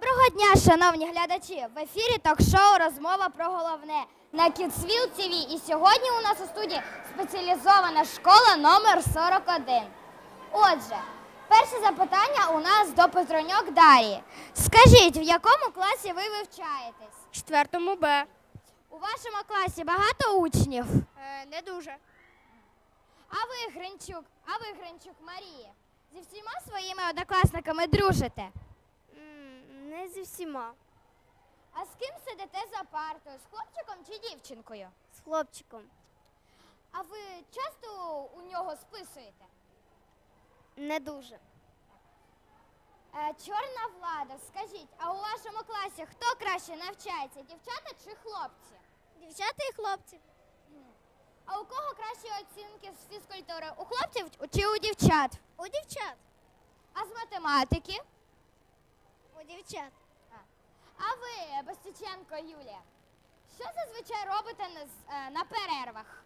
Доброго дня, шановні глядачі! В ефірі ток-шоу Розмова про головне на Kidsville TV. І сьогодні у нас у студії спеціалізована школа номер 41. Отже, перше запитання у нас до Петроньок Дарії. Скажіть, в якому класі ви вивчаєтесь? Четвертому Б. У вашому класі багато учнів? Е, не дуже. А ви, Гринчук, а ви, Гринчук Марія, зі всіма своїми однокласниками дружите? Не зі всіма. А з ким сидите за партою? З хлопчиком чи дівчинкою? З хлопчиком. А ви часто у нього списуєте? Не дуже. Е, чорна влада, скажіть, а у вашому класі хто краще навчається, дівчата чи хлопці? Дівчата і хлопці. А у кого кращі оцінки з фізкультури? У хлопців чи у дівчат? У дівчат. А з математики? У дівчат. А ви, Бастюченко Юлія, що зазвичай робите на, з- е, на перервах?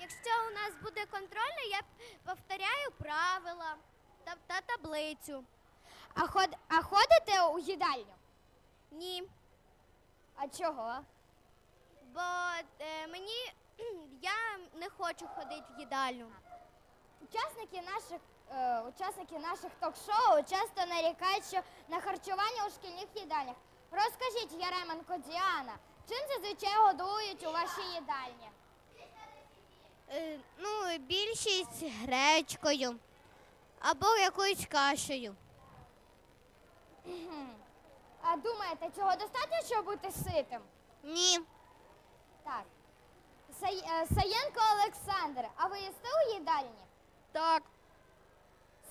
Якщо у нас буде контрольна, я повторяю правила та, та таблицю. А, ход, а ходите у їдальню? Ні. А чого? Бо е, мені я не хочу ходити в їдальню. Учасники наших е, учасники наших ток-шоу часто нарікають, що на харчування у шкільних їдальнях. Розкажіть, Яременко Діана, чим зазвичай годують у вашій їдальні? Е, ну, більшість гречкою або якоюсь кашею. А думаєте, цього достатньо, щоб бути ситим? Ні. Так. Сай, е, Саєнко Олександр, а ви їсте у їдальні? Так.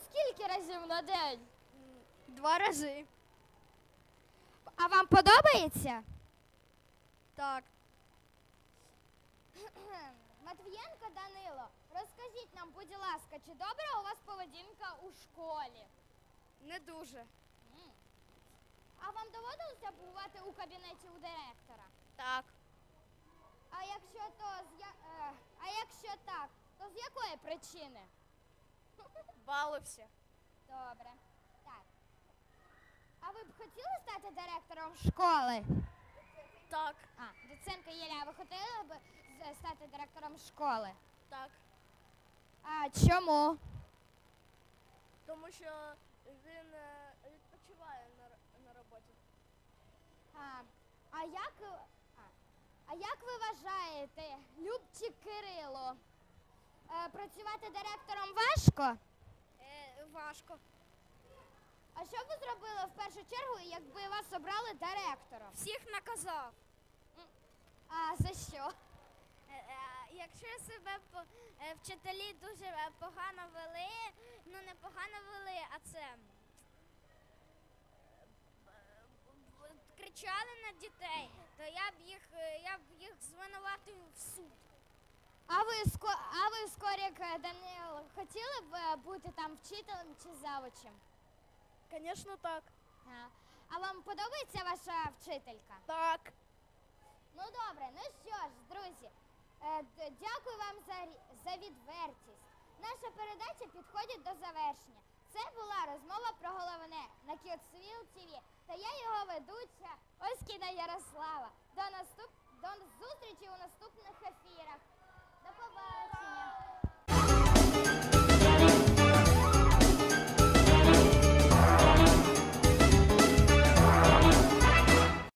Скільки разів на день? Два рази. А вам подобається? Так. Матвієнко Данило, розкажіть нам, будь ласка, чи добра у вас поведінка у школі? Не дуже. А вам доводилося бувати у кабінеті у директора? Так. А якщо то з я... е, а якщо так, то з якої причини? Балився. Добре. Так. А ви б хотіли стати директором школи? Так. А, Доценко Єля, а ви хотіли б з- стати директором школи? Так. А чому? Тому що він е, відпочиває на, р- на роботі. А, а як а, а як ви вважаєте, Любчик Кирило? Е, працювати директором важко? Е, важко. А що б ви зробили в першу чергу, якби вас обрали директором? Всіх наказав. А за що? Е, Якщо себе е, вчителі дуже е, погано вели, ну не погано вели, а це е, кричали на дітей, то я б їх е, я б їх звинуватив в суд. А ви а ви Скорік е, Данил хотіли б е, бути там вчителем чи завучем? Звісно, так. А, а вам подобається ваша вчителька? Так. Ну добре, ну що ж, друзі, е, дякую вам за, за відвертість. Наша передача підходить до завершення. Це була розмова про головне на Кіцвіл ТВ та я його ведуча Оськіна Ярослава. До наступ до зустрічі у наступних ефірах. Bao.